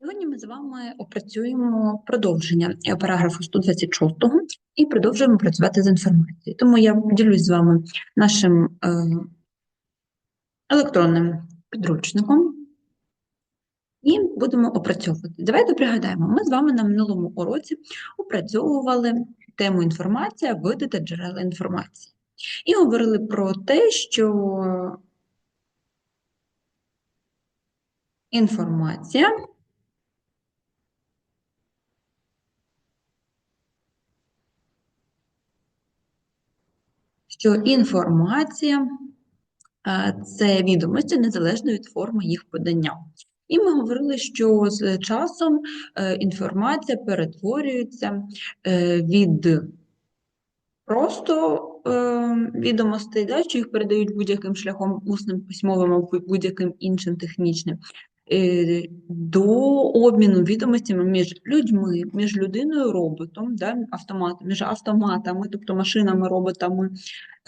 Сьогодні ми з вами опрацюємо продовження параграфу 126 і продовжуємо працювати з інформацією. Тому я поділюсь з вами нашим е, електронним підручником і будемо опрацьовувати. Давайте пригадаємо, ми з вами на минулому уроці опрацьовували тему інформація, види та джерела інформації. І говорили про те, що інформація що інформація е, це відомості незалежно від форми їх подання. І ми говорили, що з часом е, інформація перетворюється е, від просто відомостей, да, що їх передають будь-яким шляхом усним, письмовим або будь-яким іншим технічним, до обміну відомостями між людьми, між людиною, роботом, да, автомат, між автоматами, тобто машинами, роботами,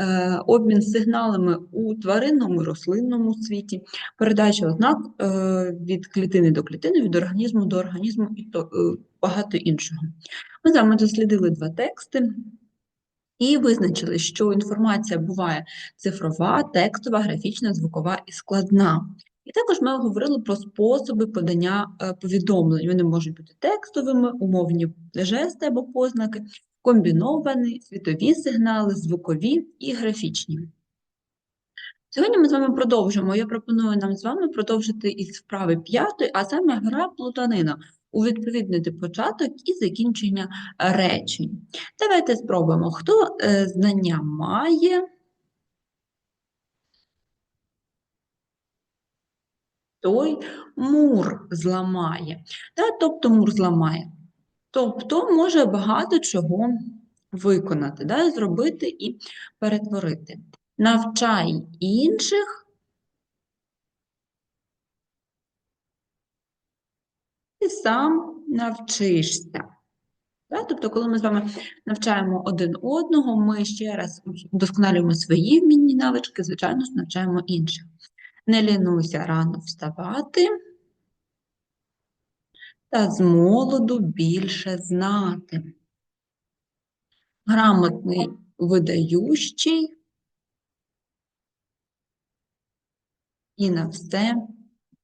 е, обмін сигналами у тваринному рослинному світі, передача ознак е, від клітини до клітини, від організму до організму і то, е, багато іншого. Ми з вами дослідили два тексти. І визначили, що інформація буває цифрова, текстова, графічна, звукова і складна. І також ми говорили про способи подання е, повідомлень. Вони можуть бути текстовими, умовні жести або познаки, комбіновані, світові сигнали, звукові і графічні. Сьогодні ми з вами продовжимо. Я пропоную нам з вами продовжити із вправи п'ятої, а саме гра плутанина, увідповіднити початок і закінчення речень. Давайте спробуємо, хто е, знання має. Той мур зламає. Тобто мур зламає. Тобто може багато чого виконати, да, зробити і перетворити. Навчай інших. І сам навчишся. Тобто, коли ми з вами навчаємо один одного, ми ще раз вдосконалюємо свої вмінні навички, звичайно, навчаємо інших. Не лінуйся рано вставати та з молоду більше знати. Грамотний видаючий і на все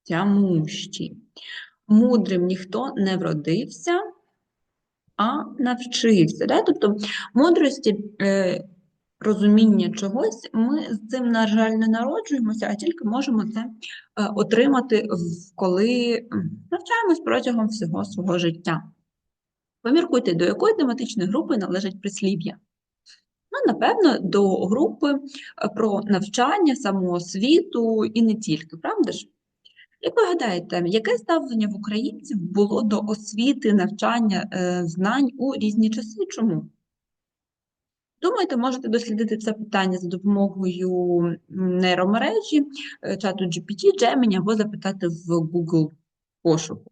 тямущий. Мудрим ніхто не вродився, а навчився. Да? Тобто мудрості е, розуміння чогось, ми з цим, на жаль, не народжуємося, а тільки можемо це е, отримати, коли навчаємось протягом всього свого життя. Поміркуйте, до якої тематичної групи належить прислів'я. Ну, напевно, до групи е, про навчання, самоосвіту і не тільки, правда ж? Як ви гадаєте, яке ставлення в українців було до освіти, навчання, е, знань у різні часи? Чому? Думаєте, можете дослідити це питання за допомогою нейромережі, е, чату GPT, Gemini або запитати в Google пошуку.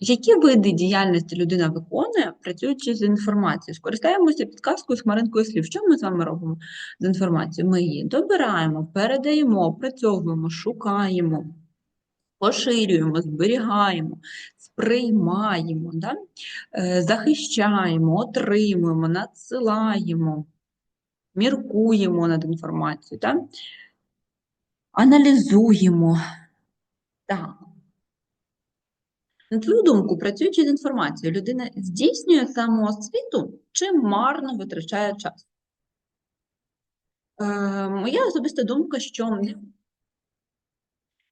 Які види діяльності людина виконує, працюючи з інформацією? Скористаємося підказкою з хмаринкою слів. Що ми з вами робимо з інформацією? Ми її добираємо, передаємо, опрацьовуємо, шукаємо, поширюємо, зберігаємо, сприймаємо, да? Е, захищаємо, отримуємо, надсилаємо, міркуємо над інформацією, да? аналізуємо. Так. На твою думку, працюючи з інформацією, людина здійснює самоосвіту чи марно витрачає час? Е, Моя особиста думка, що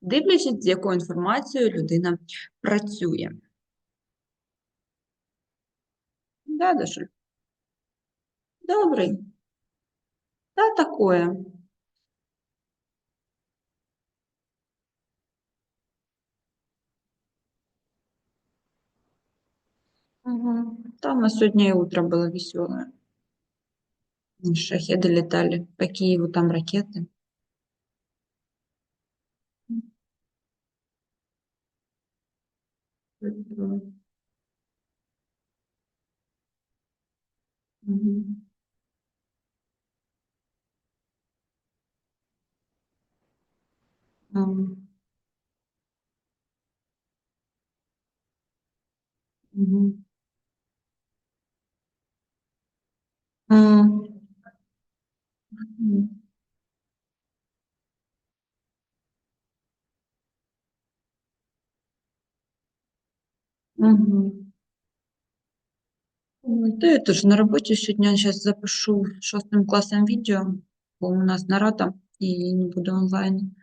дивлячись, з якою інформацією людина працює. Да, Дашуль? Добрий. Та такое. Угу. Там на сегодня и утро было веселое. Шахеды летали. По Киеву там ракеты. Mhm. Mhm. Um. Mhm. Мгм. Ой, да я тоже на работе сегодня сейчас запишу шестым классом видео, бо у нас нарада, и не буду онлайн.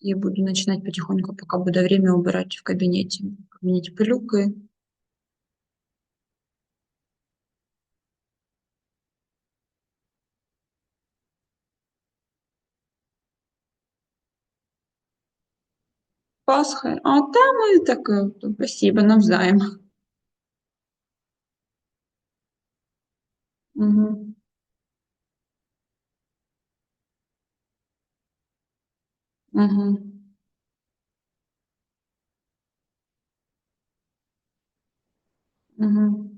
И буду начинать потихоньку, пока буде время, убирать в кабинете. В кабинете пылюкой. Пасха. А там и так, э, спасибо, навзаим. Угу. Мгм. Мгм.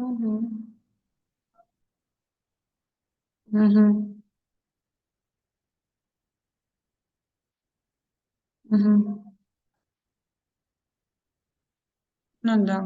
Мгм. Угу. Угу. Ну да.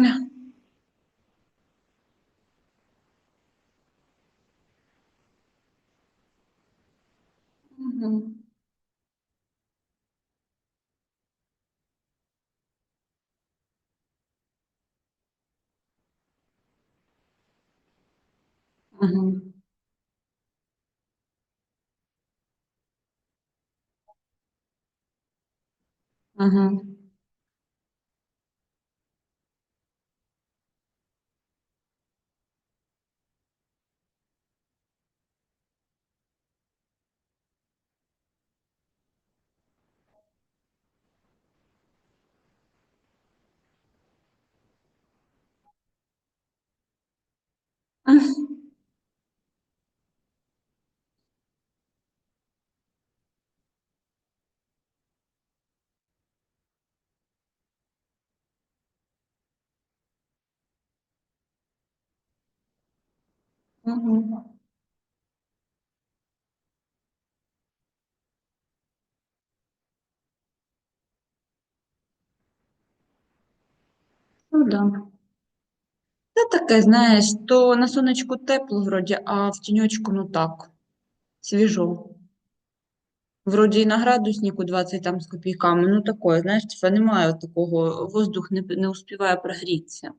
No. Mhm. Mhm. Mhm. Ну да. Та таке, знаєш, то на сонечку тепло вроді, а в тіньочку, ну так, свіжо. Вроді і на градуснику 20 там з копійками, ну такое, знаєш, типа немає такого, воздух не, не успіває прогрітися.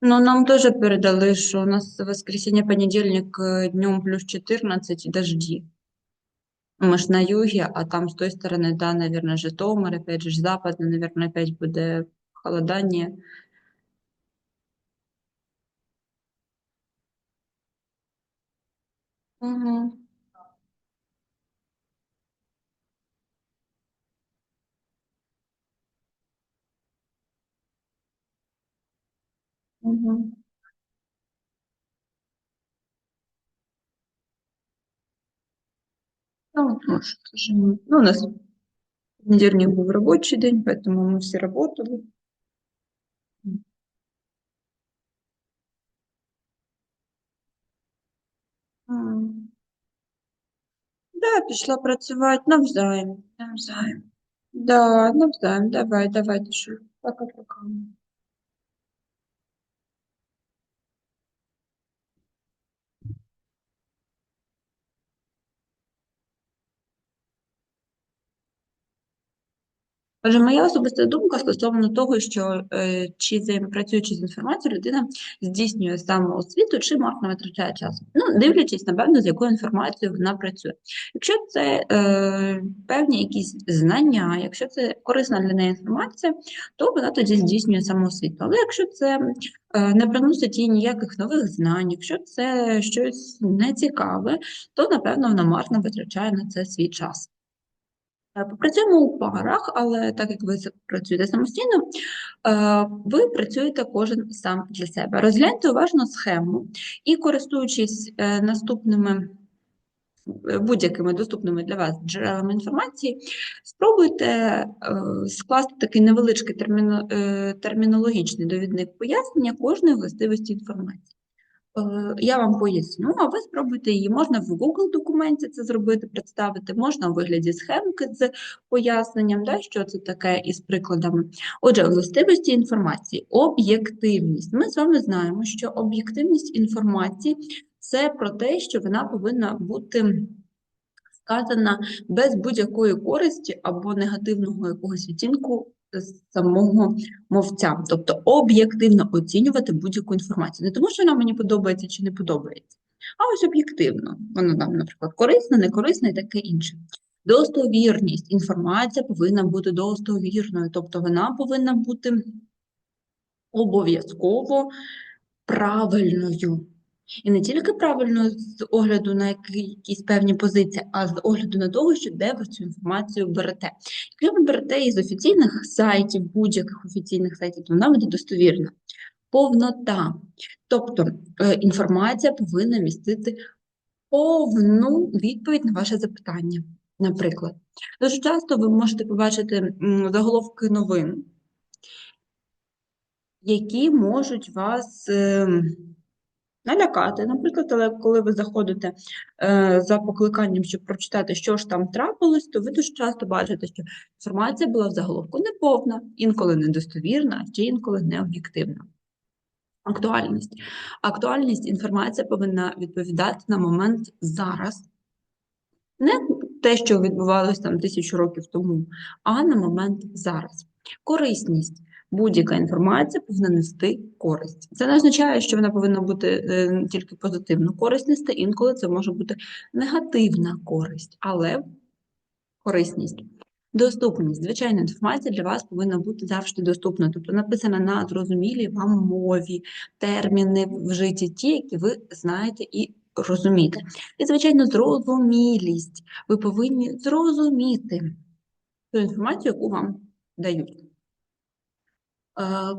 Ну, нам тоже передали, що у нас воскресенье, понедельник э, днем плюс 14 и дожди. Мы ж на юге, а там с той стороны, да, наверное, Житомир, опять же, западно, наверное, опять буде холодание. Угу. Угу. Ну, ну, что же мы- ну, у нас понедельник был рабочий день, поэтому мы все работали. М. Да, пішла працювати навзаєм. Навзаєм. Да, навзаєм. Давай, давай, душу. Пока-пока. Отже, моя особиста думка стосовно того, що е, чи взаємопрацюючи з інформацією, людина здійснює самоосвіту, чи марно витрачає час. Ну, дивлячись, напевно, з якою інформацією вона працює. Якщо це е, певні якісь знання, якщо це корисна для неї інформація, то вона тоді здійснює самоосвіту. Але якщо це е, не приносить їй ніяких нових знань, якщо це щось нецікаве, то напевно вона марно витрачає на це свій час. Е, Попрацюємо у парах, але так як ви працюєте самостійно, е, ви працюєте кожен сам для себе. Розгляньте уважно схему і, користуючись е, наступними будь-якими доступними для вас джерелами інформації, спробуйте скласти такий невеличкий терміно- термінологічний довідник пояснення кожної властивості інформації. Е, Я вам поясню, а ви спробуйте її. Можна в Google документі це зробити, представити, можна у вигляді схемки з поясненням, да, що це таке і з прикладами. Отже, властивості інформації, об'єктивність. Ми з вами знаємо, що об'єктивність інформації це про те, що вона повинна бути сказана без будь-якої користі або негативного якогось відтінку самого мовця, тобто об'єктивно оцінювати будь-яку інформацію. Не тому, що вона мені подобається чи не подобається, а ось об'єктивно. Вона там, наприклад, корисна, не корисна і таке інше. Достовірність. Інформація повинна бути достовірною, тобто вона повинна бути обов'язково правильною. І не тільки правильно з огляду на якісь певні позиції, а з огляду на того, що де ви цю інформацію берете. Якщо ви берете із офіційних сайтів, будь-яких офіційних сайтів, то вона буде достовірна. Повнота. Тобто е, інформація повинна містити повну відповідь на ваше запитання. Наприклад, дуже часто ви можете побачити заголовки новин, які можуть вас ем, налякати. Наприклад, але коли ви заходите е, за покликанням, щоб прочитати, що ж там трапилось, то ви дуже часто бачите, що інформація була в заголовку неповна, інколи недостовірна, чи інколи необ'єктивна. Актуальність. Актуальність інформація повинна відповідати на момент зараз. Не те, що відбувалося там тисячу років тому, а на момент зараз. Корисність. Будь-яка інформація повинна нести користь. Це не означає, що вона повинна бути е, тільки позитивну користь нести, інколи це може бути негативна користь, але корисність. Доступність. Звичайна інформація для вас повинна бути завжди доступна, тобто написана на зрозумілій вам мові, терміни вжиті ті, які ви знаєте і розумієте. І, звичайно, зрозумілість. Ви повинні зрозуміти ту інформацію, яку вам дають. Е,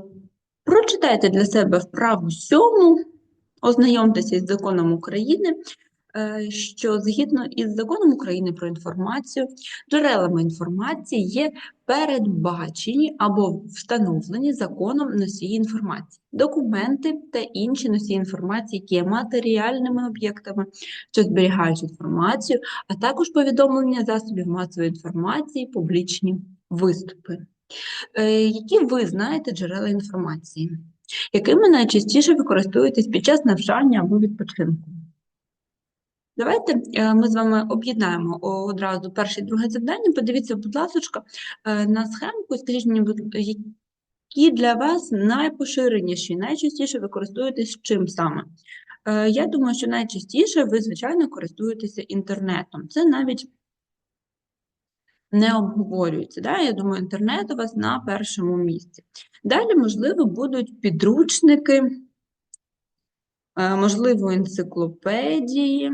Прочитайте для себе вправу сьому, ознайомтеся із законом України, е, що згідно із законом України про інформацію, джерелами інформації є передбачені або встановлені законом носії інформації, документи та інші носії інформації, які є матеріальними об'єктами, що зберігають інформацію, а також повідомлення засобів масової інформації, публічні виступи. Е, Які ви знаєте джерела інформації? Якими найчастіше ви користуєтесь під час навчання або відпочинку? Давайте е, ми з вами об'єднаємо одразу перше і друге завдання. Подивіться, будь ласка, е, на схемку скажіть мені, які для вас найпоширеніші, найчастіше ви чим саме? Я думаю, що найчастіше ви, звичайно, користуєтеся інтернетом. Це навіть не обговорюється. Да? Я думаю, інтернет у вас на першому місці. Далі, можливо, будуть підручники, е, можливо, енциклопедії,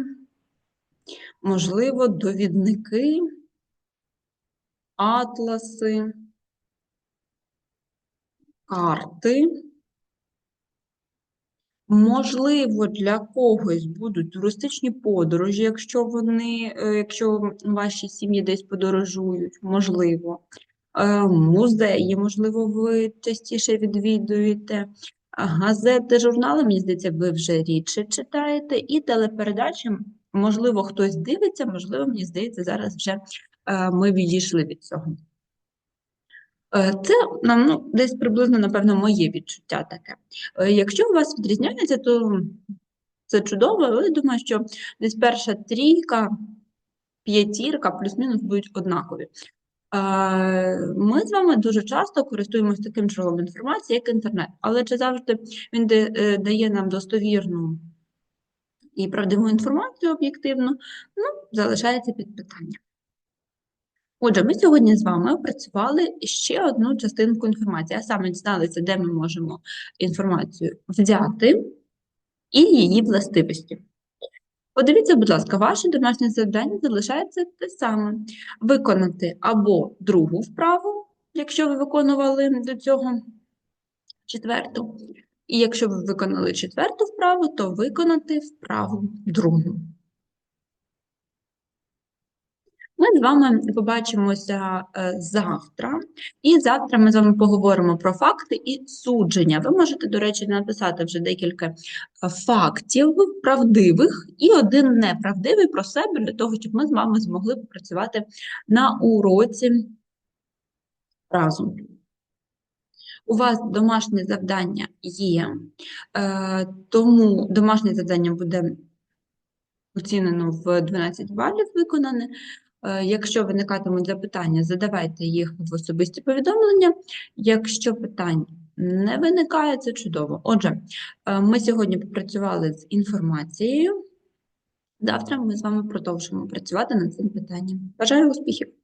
можливо, довідники, атласи, карти. Можливо, для когось будуть туристичні подорожі, якщо вони, е, якщо ваші сім'ї десь подорожують, можливо. Е, Музеї, можливо, ви частіше відвідуєте. Газети, журнали, мені здається, ви вже рідше читаєте. І телепередачі, можливо, хтось дивиться, можливо, мені здається, зараз вже е, ми відійшли від цього. Е, Це ну, десь приблизно, напевно, моє відчуття таке. Е, Якщо у вас відрізняється, то це чудово, але я думаю, що десь перша трійка, п'ятірка, плюс-мінус будуть однакові. Е, Ми з вами дуже часто користуємося таким джерелом інформації, як інтернет, але чи завжди він дає нам достовірну і правдиву інформацію об'єктивну, ну, залишається під питанням. Отже, ми сьогодні з вами опрацювали ще одну частинку інформації, а саме дізналися, де ми можемо інформацію взяти і її властивості. Подивіться, будь ласка, ваше домашнє завдання залишається те саме: виконати або другу вправу, якщо ви виконували до цього четверту. І якщо ви виконали четверту вправу, то виконати вправу другу. Ми з вами побачимося е, завтра, і завтра ми з вами поговоримо про факти і судження. Ви можете, до речі, написати вже декілька е, фактів правдивих і один неправдивий про себе, для того, щоб ми з вами змогли попрацювати на уроці разом. У вас домашнє завдання є, е, тому домашнє завдання буде оцінено в 12 балів виконане. Е, Якщо виникатимуть запитання, задавайте їх в особисті повідомлення. Якщо питань не виникає, це чудово. Отже, е, ми сьогодні попрацювали з інформацією. Завтра ми з вами продовжимо працювати над цим питанням. Бажаю успіхів!